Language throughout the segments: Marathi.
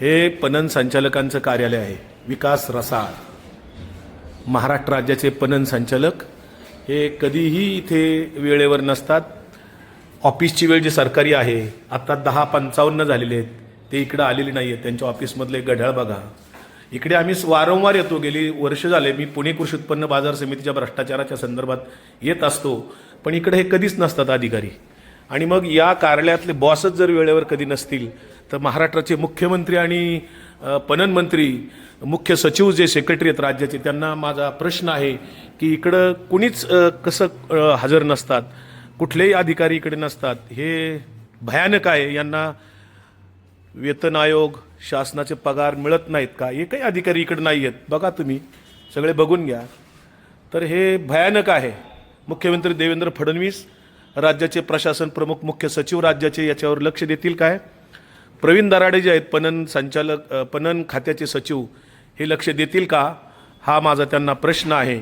हे पणन संचालकांचं कार्यालय आहे विकास रसाळ. महाराष्ट्र राज्याचे पणन संचालक. हे कधीही इथे वेळेवर नसतात. ऑफिसची वेळ जी सरकारी आहे आत्ता दहा पंचावन्न झालेले आहेत. ते इकडं आलेले नाही आहेत त्यांच्या ऑफिसमधले गढाळ बघा. इकडे आम्ही वारंवार येतो गेली वर्ष झाले मी पुणे कृषी उत्पन्न बाजार समितीच्या भ्रष्टाचाराच्या संदर्भात येत असतो पण इकडे हे कधीच नसतात अधिकारी. आणि मग या कार्यालयातले बॉसच जर वेळेवर कधी नसतील तर महाराष्ट्राचे मुख्यमंत्री आणि पणन मंत्री मुख्य सचिव जे सेक्रेटरी आहेत राज्याचे त्यांना माझा प्रश्न आहे की इकडं कुणीच कसं हजर नसतात? कुठलेही अधिकारी इकडे नसतात? हे भयानक आहे. यांना वेतन आयोग शासनाचे पगार मिळत नाहीत का? हे काही अधिकारी इकडे नाही आहेत. बघा तुम्ही. सगळे बघून घ्या. तर हे भयानक आहे. मुख्यमंत्री देवेंद्र फडणवीस राज्याचे प्रशासन प्रमुख मुख्य सचिव राज्याचे याच्यावर लक्ष देतील काय? प्रवीण दराडे जे आहेत पणन संचालक पणन खात्याचे सचिव हे लक्ष देतील का? हा माझा त्यांना प्रश्न आहे.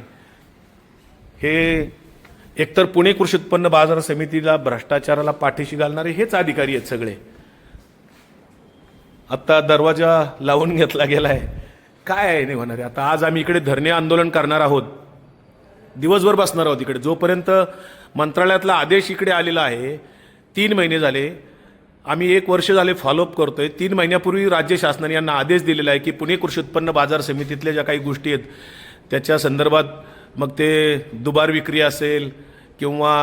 हे एकतर पुणे कृषी उत्पन्न बाजार समितीला भ्रष्टाचाराला पाठीशी घालणारे हेच अधिकारी आहेत सगळे. आत्ता दरवाजा लावून घेतला गेला आहे काय आहे नाही होणार आता आज आम्ही इकडे धरणे आंदोलन करणार आहोत. दिवसभर बसणार आहोत इकडे. जोपर्यंत मंत्रालयातला आदेश इकडे आलेला आहे तीन महिने झाले आम्ही एक वर्ष झाले फॉलोअप करतोय. तीन महिन्यापूर्वी राज्य शासनाने यांना आदेश दिलेला आहे की पुणे कृषी उत्पन्न बाजार समितीतल्या ज्या काही गोष्टी आहेत त्याच्या संदर्भात मग ते दुबार विक्री असेल किंवा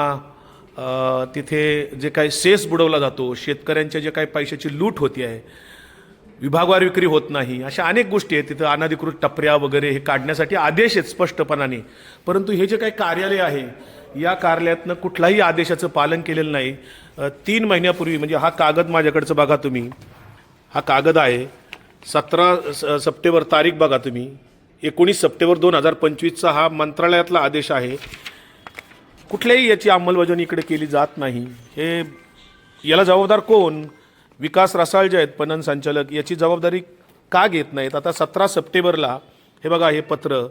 तिथे जे काही सेस बुडवला जातो शेतकऱ्यांच्या जे काही पैशाची लूट होती आहे विभागवार विक्री होत नाही अशा अनेक गोष्टी आहेत. तिथं अनधिकृत टपऱ्या वगैरे हे काढण्यासाठी आदेश आहेत स्पष्टपणाने. परंतु हे जे काही कार्यालय आहे या कार्यालयातनं कुठलाही आदेशाचं पालन केलेलं नाही. तीन महिन्यापूर्वी म्हणजे हा कागद माझ्याकडचं बघा तुम्ही. हा कागद आहे. सतरा स- सप्टेंबर तारीख बघा तुम्ही. एकोणीस सप्टेंबर दोन हजार पंचवीसचा हा मंत्रालयातला आदेश आहे. कुठल्याही याची अंमलबजावणी इकडे केली जात नाही. हे याला जबाबदार कोण? विकास रसाळ जे आहेत पणन संचालक याची जबाबदारी का घेत नाहीत? आता सतरा सप्टेंबरला हे बघा हे पत्र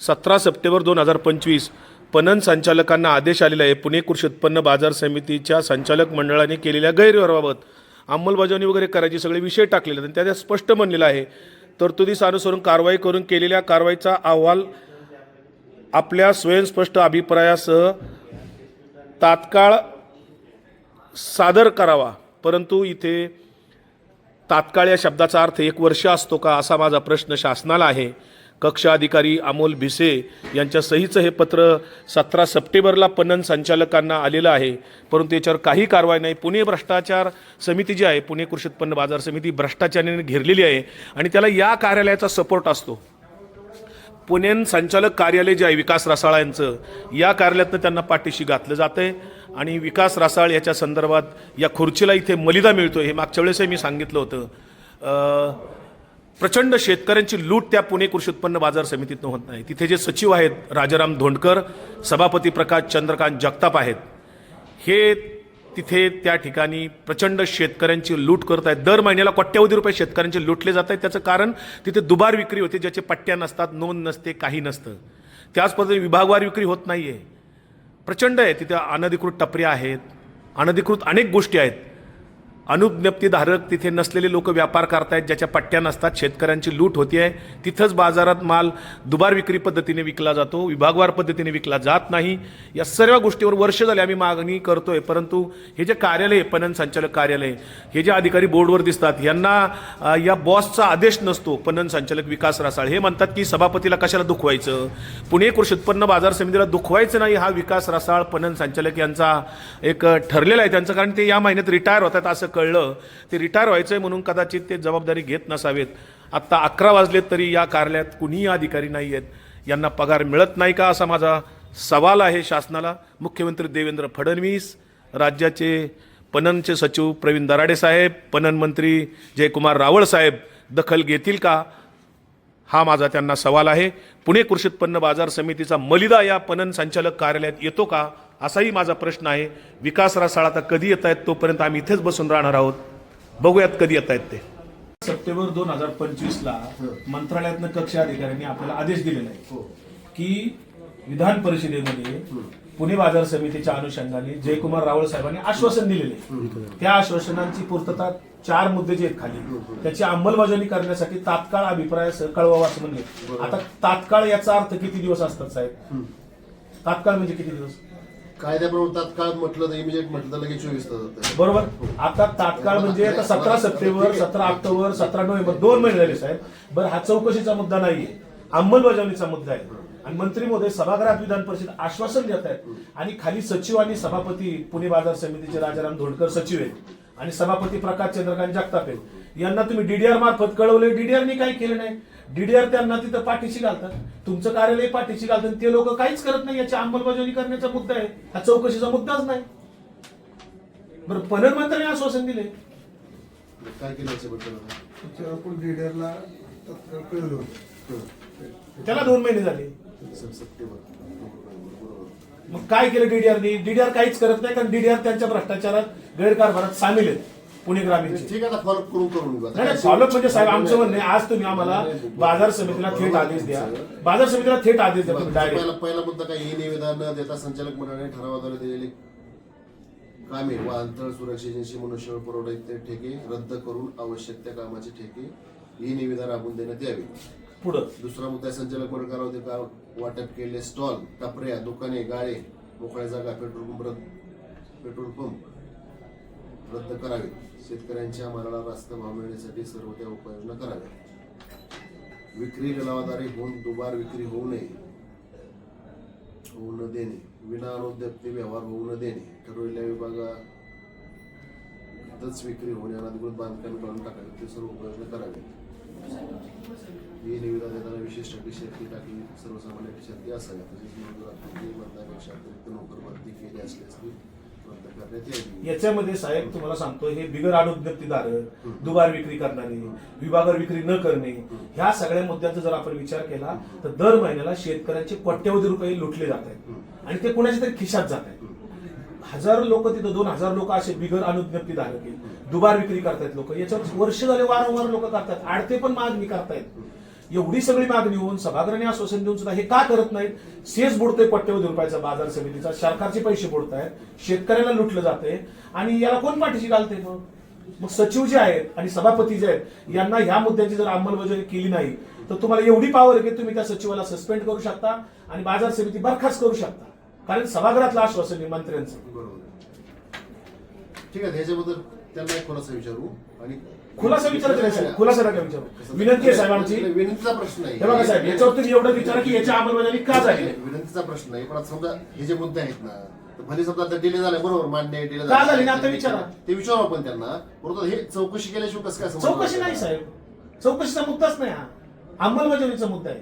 सतरा सप्टेंबर दोन हजार पंचवीस पणन संचालकांना आदेश आलेला आहे. पुणे कृषी उत्पन्न बाजार समितीच्या संचालक मंडळाने केलेल्या गैरव्यवहाराबाबत अंमलबजावणी वगैरे करायची सगळे विषय टाकलेले आहेत आणि त्यात स्पष्ट म्हणलेलं आहे. तरतुदीस अनुसरून कारवाई करून केलेल्या कारवाईचा अहवाल आपल्या स्वयंस्पष्ट अभिप्रायासह तात्काळ सादर करावा. परंतु इथे तात्काळ या शब्दाचा अर्थ एक वर्ष असतो का असा माझा प्रश्न शासनाला आहे. कक्ष अधिकारी अमोल भिसे यांच्या सहीचं हे पत्र सतरा सप्टेंबरला पणन संचालकांना आलेलं आहे. परंतु याच्यावर काही कारवाई नाही. पुणे भ्रष्टाचार समिती जी आहे पुणे कृषी उत्पन्न बाजार समिती भ्रष्टाचाराने घेरलेली आहे आणि त्याला या कार्यालयाचा सपोर्ट असतो. पुणे संचालक कार्यालय जे आहे विकास रासाळा यांचं या कार्यालयातनं त्यांना पाठीशी घातलं जातंय. आणि विकास रासाळ याच्या संदर्भात या खुर्चीला इथे मलिदा मिळतो हे मागच्या वेळेसही मी सांगितलं होतं. प्रचंड शेतकऱ्यांची लूट त्या पुणे कृषी उत्पन्न बाजार समितीतनं होत नाही. तिथे जे सचिव आहेत राजाराम धोंडकर सभापती प्रकाश चंद्रकांत जगताप आहेत हे तिथे त्या ठिकाणी प्रचंड शेतकऱ्यांची लूट करत आहेत. दर महिन्याला कोट्यावधी रुपये शेतकऱ्यांचे लुटले जात आहेत. त्याचं कारण तिथे दुबार विक्री होते ज्याचे पट्ट्या नसतात नोंद नसते काही नसतं. त्याच पद्धतीने विभागवार विक्री होत नाही आहे प्रचंड आहे तिथे अनधिकृत टपऱ्या आहेत. अनधिकृत अनेक गोष्टी आहेत. अनुज्ञप्तीधारक तिथे नसलेले लोक व्यापार करतायत ज्याच्या पट्ट्या नसतात शेतकऱ्यांची लूट होती आहे तिथंच बाजारात माल दुबार विक्री पद्धतीने विकला जातो विभागवार पद्धतीने विकला जात नाही. या सर्व गोष्टीवर वर्ष झाले आम्ही मागणी करतोय परंतु हे जे कार्यालय पणन संचालक कार्यालय हे जे अधिकारी बोर्डवर दिसतात यांना या बॉसचा आदेश नसतो पणन संचालक विकास रासाळ. हे म्हणतात की सभापतीला कशाला दुखवायचं? पुणे कृषी उत्पन्न बाजार समितीला दुखवायचं नाही हा विकास रासाळ पणन संचालक यांचा एक ठरलेला आहे त्यांचं कारण ते या महिन्यात रिटायर होतात असं कळलं ते रिटायर व्हायचं आहे म्हणून कदाचित ते जबाबदारी घेत नसावेत. आत्ता अकरा वाजलेत तरी या कार्यालयात कुणीही अधिकारी नाही आहेत यांना पगार मिळत नाही का असा माझा सवाल आहे शासनाला? मुख्यमंत्री देवेंद्र फडणवीस राज्याचे पणनचे सचिव प्रवीण दराडे साहेब पणन मंत्री जयकुमार रावळ साहेब दखल घेतील का? हा माझा त्यांना सवाल आहे. पुणे कृषी उत्पन्न बाजार समितीचा मलिदा या पणन संचालक कार्यालयात येतो का? असाही माझा प्रश्न आहे. विकास रसाळ आता कधी येत आहेत तोपर्यंत आम्ही इथेच बसून राहणार आहोत. बघूयात कधी येत आहेत ते. सप्टेंबर दोन हजार पंचवीस ला मंत्रालयातनं कक्ष अधिकाऱ्यांनी आपल्याला आदेश दिलेला आहे. की विधान परिषदेमध्ये पुणे बाजार समितीच्या अनुषंगाने जयकुमार रावळ साहेबांनी आश्वासन दिलेले त्या आश्वासनांची पूर्तता चार मुद्दे जे आहेत खाली त्याची अंमलबजावणी करण्यासाठी तात्काळ अभिप्राय कळवावा असं म्हणले. आता तात्काळ याचा अर्थ किती दिवस असतात साहेब? तात्काळ म्हणजे किती दिवस? कायद्याप्रमाणे तात्काळ म्हटलं तर इमिजिएट म्हटलं तर लगेच चोवीस तास. बरोबर. आता तात्काळ म्हणजे आता सतरा सप्टेंबर सतरा ऑक्टोबर सतरा नोव्हेंबर दोन महिने झाले साहेब. बरं हा चौकशीचा मुद्दा नाहीये. अंमलबजावणीचा मुद्दा आहे. आणि मंत्री महोदय सभागृहात विधान परिषद आश्वासन देत आहेत. आणि खाली सचिव आणि सभापती पुणे बाजार समितीचे राजाराम धोडकर सचिव आहेत. आणि सभापती प्रकाश चंद्रकांत जगताप आहेत. यांना तुम्ही डीडीआर मार्फत कळवले डीडीआरनी काही केलं नाही. डीडीआर त्यांना तिथं पाठीशी घालतात. तुमचं कार्यालय पाठीशी घालतात. आणि ते लोक काहीच करत नाही. याची अंमलबजावणी करण्याचा मुद्दा आहे. हा चौकशीचा मुद्दाच नाही. बरं पनर मंत्र्यांनी आश्वासन दिले काय केलं याच्याबद्दल त्याच्यावर आपण लीडरला तत्काळ कळलं होतं. त्याला दोन महिने झाले. सप्टेंबर. मग काय केलं डीडीआरनी डीडीआर काहीच करत नाही कारण डीडीआर त्यांच्या भ्रष्टाचारात गैरकारभारात सामील आहेत. पुणे ग्रामीणचे. ठीक आहे फॉलोअप करून करून घेऊ. नाही फॉलोअप म्हणजे साहेब आमचं म्हणणं आहे आज तुम्ही आम्हाला बाजार समितीला थेट आदेश द्या. बाजार समितीला थेट आदेश द्या तुम्ही डायरेक्ट पहिला पहिला मुद्दा काय ही निवेदन न देता संचालक मंडळाने ठरावाद्वारे दिलेली. कामे व अंतराळ सुरक्षा एजन्सी मनुष्यबळ पुरवठा इत्यादी ठेके रद्द करून आवश्यक त्या कामाचे ठेके ही निवेदन राबवून देण्यात यावी. पुढं. दुसरा मुद्दा संचालक मंडळ करावते का वाटप केलेले स्टॉल टपऱ्या दुकाने गाळे मोकळ्या जागा पेट्रोल पंप रद्द- पेट्रोल पंप. रद्द करावे. शेतकऱ्यांच्या मालाला रास्त भाव मिळण्यासाठी सर्व त्या उपाययोजना कराव्या विक्री लिलावाद्वारे होऊन दुबार विक्री होऊ नये. होऊ न देणे. विनाअनुद्यप्ते व्यवहार होऊ न देणे. ठरवलेल्या विभागातच विक्री होणे अनधिकृत बांधकाम करून टाकावे. ते सर्व उपाययोजना करावे ही निविदा देताना विशिष्ट अटी शर्ती टाकली सर्वसामान्य शर्ती असाव्या तसेच मजूर आकृती मधल्यापेक्षा अतिरिक्त नोकर भरती केली असल्यास ती याच्यामध्ये साहेब तुम्हाला सांगतो हे बिगर अनुज्ञप्तीधारक दुबार विक्री करणारे विभागावर विक्री न करणे ह्या सगळ्या मुद्द्यांचा जर आपण विचार केला तर दर महिन्याला शेतकऱ्यांचे कोट्यवधी रुपये लुटले जात आहेत. आणि ते कोणाच्या तरी खिशात जात आहेत. हजारो लोक तिथं दोन हजार लोक असे बिगर अनुज्ञप्तीधारक आहेत. दुबार विक्री करतायत लोक. याच्यावर वर्ष झाले वारंवार लोक करतात. आडते पण मागणी करतायत. एवढी सगळी मागणी होऊन सभागृहाने आश्वासन देऊन सुद्धा हे का करत नाहीत? सेस बुडतोय पट्ट्यावर रुपयाचा बाजार समितीचा. सरकारचे पैसे बुडतायत. शेतकऱ्याला लुटलं जाते आणि याला कोण पाठीशी घालते मग? मग सचिव जे आहेत आणि सभापती जे आहेत यांना ह्या मुद्द्याची जर अंमलबजावणी केली नाही तर तुम्हाला एवढी पावर आहे की तुम्ही त्या सचिवाला सस्पेंड करू शकता आणि बाजार समिती बरखास्त करू शकता. कारण सभागृहातलं आश्वासन आहे मंत्र्यांचं. बरोबर. ठीक आहे ह्याच्याबद्दल त्यांना एक खुलासा विचारू आणि खुलासा विचारायचा नाही साहेब खुलासा नका विचारू. विनंती आहे साहेब आमची हे विनंतीचा प्रश्न नाही. बघा साहेब याच्यावर तुम्ही एवढं विचारा की याची अंमलबजावणी का झाली? नाही विनंतीचा प्रश्न नाही पण आता समजा हे जे मुद्दे आहेत ना तर भले समजा आता डिले झालाय बरोबर मान्य डिले का झाली आता विचारा. ते विचारू आपण त्यांना. परंतु हे चौकशी केल्याशिवाय कसं काय समजणार चौकशी नाही साहेब. चौकशीचा मुद्दाच नाही हा. अंमलबजावणीचा मुद्दा आहे.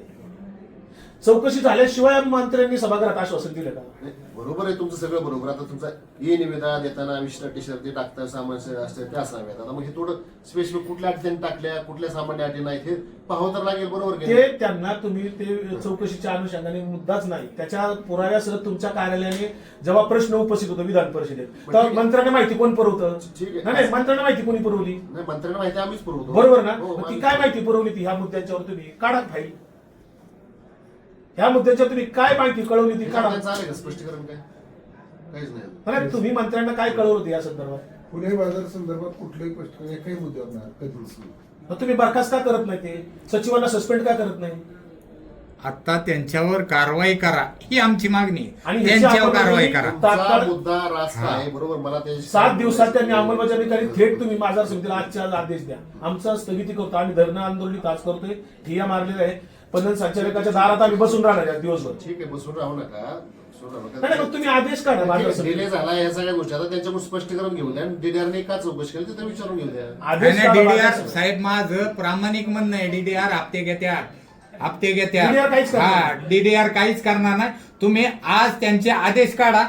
चौकशी झाल्याशिवाय मंत्र्यांनी सभागृहात आश्वासन दिलं का? नाही, बरोबर आहे तुमचं सगळं बरोबर. आता तुमचा ई निविदा देताना विशिष्ट शर्ती टाकता सामान्य असते त्या असाव्यात आता मग हे थोडं स्पेसिफिक कुठल्या त्यांनी टाकल्या कुठल्या सामान्य अटी नाहीत हे पाहावं तर लागेल बरोबर ते नाही? त्यांना तुम्ही ते चौकशीच्या अनुषंगाने मुद्दाच नाही. त्याच्या पुराव्यासह तुमच्या कार्यालयाने जेव्हा प्रश्न उपस्थित होतो विधान परिषदेत आहे. मंत्र्यांना माहिती कोण पुरवतं? ठीक आहे. नाही नाही मंत्र्यांना माहिती कोणी पुरवली? नाही मंत्र्यांना माहिती आम्हीच पुरवतो. बरोबर ना? हो, ती काय माहिती पुरवली ती ह्या मुद्द्यांच्यावर तुम्ही? काढा फाईल. ह्या मुद्द्यांच्यावर तुम्ही काय माहिती कळवली ती काढा. का स्पष्टीकरण काय? काहीच नाही नाही, तुम्ही मंत्र्यांना काय कळवलं होतं या संदर्भात? पुणे बाजार संदर्भात कुठलंही प्रश्न एकही मुद्द्यावर नाही कधीच मग तुम्ही बरखास्त का करत नाही ते? सचिवांना सस्पेंड का करत नाही? आता त्यांच्यावर कारवाई करा ही आमची मागणी आहे. आणि ह्याची त्यांच्यावर कारवाई करा. तुमचा तात्काळ- मुद्दा रास्त आहे बरोबर? मला ते सात दिवसात त्यांनी अंमलबजावणी करी थेट तुम्ही बाजार समितीला आजच्या आज आदेश द्या. आमचा स्थगिती करतो आम्ही धरणं आंदोलन आज करतोय ठिया मारलेला आहे पणन संचालकाच्या दारात आम्ही बसून राहणार आहे दिवसभर. ठीक आहे बसून राहू नका. बसून राहू नाही नाही, मग तुम्ही आदेश काढा समिती झाला या सगळ्या गोष्टी. आता त्यांच्याकडून स्पष्टीकरण घेऊन द्या डीडीआरने का चौकशी केली ते विचारून घेऊ द्या. आदेश काढा बाजार डीडीआर. साहेब माझं प्रामाणिक म्हणणं आहे डीडीआर हप्ते घेत्या हप्ते घेत्या DDR काहीच करणार हा डीडीआर काहीच करणार नाही. तुम्ही आज त्यांचे आदेश काढा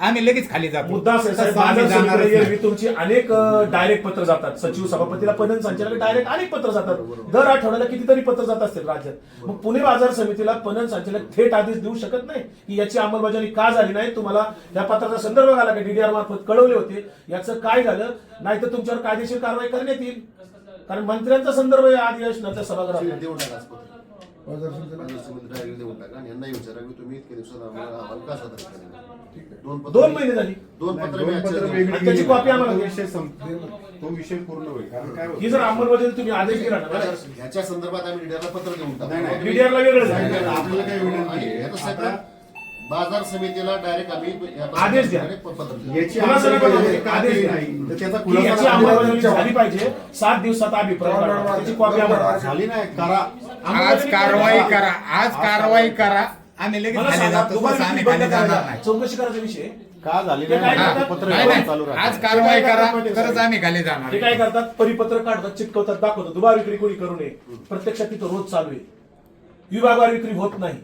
आम्ही लगेच खाली जातो. मुद्दा असा आहे, साहेब, तसं आम्ही बाजार जाणारच समितीला नाही. एरवी तुमची अनेक डायरेक्ट पत्र जातात. सचिव सभापतीला पणन संचालक डायरेक्ट अनेक पत्र जातात. दर आठवड्याला कितीतरी पत्र जात असतील राज्यात. मग पुणे बाजार समितीला पणन संचालक थेट आदेश देऊ शकत नाही की याची अंमलबजावणी का झाली नाही? तुम्हाला या पत्राचा संदर्भ आला की डीडीआर मार्फत कळवले होते. याचं काय झालं? नाही तर तुमच्यावर कायदेशीर कारवाई करण्यात येईल. कारण मंत्र्यांचा संदर्भ अधिवेशनाच्या ठीक आहे, सभागृहात देऊन टाका आज पत्र. बाजार समितीला? बाजार समिती डायरेक्ट देऊन टाका. आणि यांनाही विचारा की तुम्ही इतक्या दिवसात आम्हाला अहवाल का सादर केला? ठीक आहे दोन महिने झाली दोन पत्र मी दोन आजच्या पत्र दिवशी- वेगळी आणि त्याची. कॉपी आम्हाला द्या. विषय संप- तो विषय पूर्ण होईल कारण काय ही जर अंमलबजावणी तुम्ही आदेश दिला ना ह्याच्या संदर्भात आम्ही लीडरला पत्र देऊन नाही, नाही. टाकू मीडियाला वेगळं नाही, झालं आपल्याला काही विनंती आणि आहे. ह्याचं आता सगळं बाजार समितीला डायरेक्ट आम्ही या आदेश द्या. पत्र देऊ. याची खुलासा नका करू. अंमलबजावणी का आदेश केली द्या. नाही तर त्याचा की याची खुलासा अंमलबजावणी आपण- झाली पाहिजे सात दिवसात अभिप्राय मांडा. त्याची कॉपी आम्हाला झाली नाही करा आज कारवाई करा आज कारवाई करा आम्ही लगेच मला खाली सांगा, जातो. दुबार तसं आम्ही विक्री खाली बंद जाणार करायला नाही. चौकशी करायचा विषय का झाली ते काय नाही? करतात? पत्र नाही, व्यवहार नाही. चालू राहतो. आज कारवाई करा तरच आम्ही खाली जाणार ते काय करतात? परिपत्र काढतात चिटकवतात दाखवतात. दुबार विक्री कोणी करू नये? प्रत्यक्षात तिथं रोज चालू आहे. विभागवार विक्री होत नाही.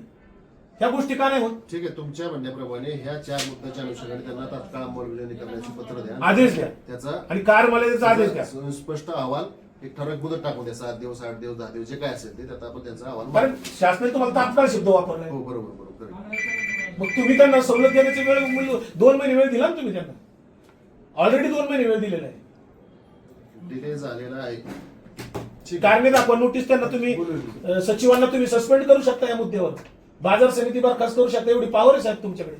ह्या गोष्टी का नाही होत? ठीक आहे तुमच्या म्हणण्याप्रमाणे ह्या चार मुद्द्याच्या अनुषंगाने त्यांना तात्काळ अंमलबजावणी करण्याचे पत्र द्या. आदेश द्या. त्याचा आणि कार मला त्याचा आदेश द्या. स्पष्ट अहवाल एक ठराविक मुदत टाकून द्या सात दिवस आठ दिवस दहा दिवस जे काय असेल ते त्यात आपण त्यांचा अहवाल कारण मागू. शासनाने तुम्हाला तात्काळ शब्द वापरलाय हो बरोबर बरोबर correct. मग तुम्ही त्यांना सवलत देण्याची वेळ मूल्य- दोन महिने वेळ दिला ना तुम्ही त्यांना? ऑलरेडी दोन महिने वेळ दिलेला आहे. डिले झालेला आहे. ठीक आहे. कारणे दाखवा नोटीस त्यांना तुम्ही अं, सचिवांना तुम्ही सस्पेंड करू शकता या मुद्द्यावर. बाजार समिती बरखास्त करू शकता एवढी पावर आहे साहेब तुमच्याकडे.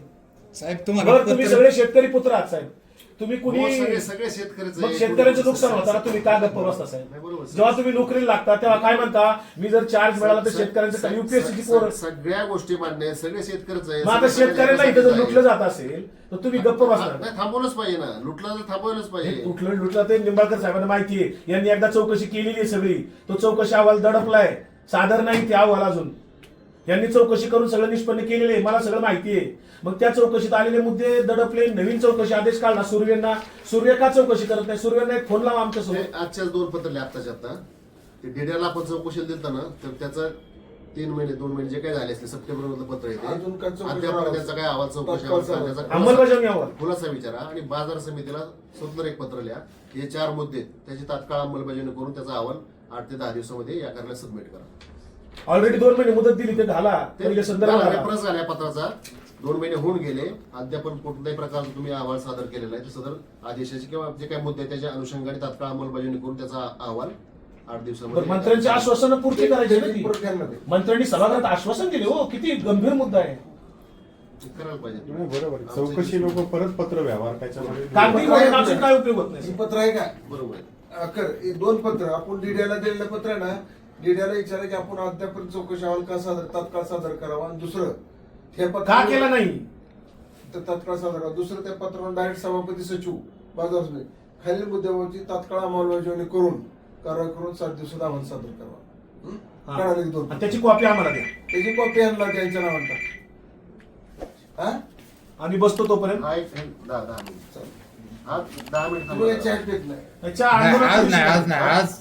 साहेब बरं तुम्हाला तुम्ही पत्र- सगळे शेतकरी पुत्र आहात साहेब. तुम्ही कुणी हो, सगळे सगळे शेतकऱ्याचं मग. शेतकऱ्याचं नुकसान होताना तुम्ही का गप्प बसता साहेब. जेव्हा तुम्ही नोकरीला लागता तेव्हा काय म्हणता? मी जर चार्ज मिळाला तर शेतकऱ्यांचं युपीएससीची पोर सगळ्या गोष्टी मान्य आहे सगळे शेतकऱ्याच मग आता शेतकऱ्यांना इथं जर लुटलं जात असेल तर तुम्ही गप्प बसणार नाही, थांबवलंच पाहिजे ना लुटलं तर थांबवलंच पाहिजे. कुठलं लुटलं ते निंबाळकर साहेबांना माहिती आहे. यांनी एकदा चौकशी केलेली आहे सगळी. तो चौकशी अहवाल दडपलाय. सादर नाही ते अहवाल अजून. यांनी चौकशी करून सगळं निष्पन्न केलेले आहे. मला सगळं माहिती आहे. मग त्या चौकशीत आलेले मुद्दे दडपले नवीन चौकशी आदेश काढला सूर्यांना. सूर्य का चौकशी करत नाही? सूर्यांना एक फोन लावा आमच्यासोबत आजच्याच दोन पत्र आत्ताच्या आता. ते डेड्याला आपण चौकशी दिलता ना तर त्याचा तीन महिने दोन महिने जे काय झाले असले सप्टेंबर मधलं पत्र येते अद्याप? त्याचा काय अहवाल चौकशी खुलासा- अंमलबजावणी अहवाल. खुलासा विचारा. आणि बाजार समितीला स्वतंत्र एक पत्र लिहा. हे चार मुद्दे. त्याची तात्काळ अंमलबजावणी करून त्याचा अहवाल आठ ते दहा दिवसामध्ये या कार्यालयात सबमिट करा. ऑलरेडी दोन महिने मुदत दिली ते घाला पहिले संदर्भ घाला. रेफरन्स झाल्या पत्राचा. दोन महिने होऊन गेले. अद्याप कोणत्याही प्रकारचा तुम्ही अहवाल सादर केलेला आहे सदर आदेशाचे किंवा जे काही मुद्दे त्याच्या अनुषंगाने तात्काळ अंमलबजावणी करून त्याचा अहवाल आठ दिवसामध्ये मंत्र्यांची आश्वासनं पूर्ती करायची. मंत्र्यांनी सभागृहात आश्वासन दिले हो किती गंभीर मुद्दा आहे. बरोबर. चौकशी लोक परत पत्र व्यवहार त्याच्यामध्ये काय उपयोग होत नाही हे पत्र आहे का? बरोबर हे दोन पत्र. आपण डीडीआला दिलेलं पत्र आहे ना डीडीआला विचारा की आपण अद्यापर्यंत चौकशी अहवाल का सादर तात्काळ सादर करावा? आणि दुसरं हे पत्र का केला नाही? तर तात्काळ सादर दुसरं त्या पत्रावर डायरेक्ट सभापती सचिव बाजार समिती खालील मुद्द्यावरची तात्काळ अंमलबजावणी करून कारवाई करून सात दिवसात अहवाल सादर करावा. कळालं की दोन आणि त्याची कॉपी आम्हाला द्या. त्याची कॉपी आणला त्यांच्या नावांना हा? आम्ही बसतो तोपर्यंत. हा एक दहा दहा मिनिट. हा दहा मिनिट तुम्ही थांबा. याची ऐकत नाही. त्याच्या नाही, आज नाही आज नाही आज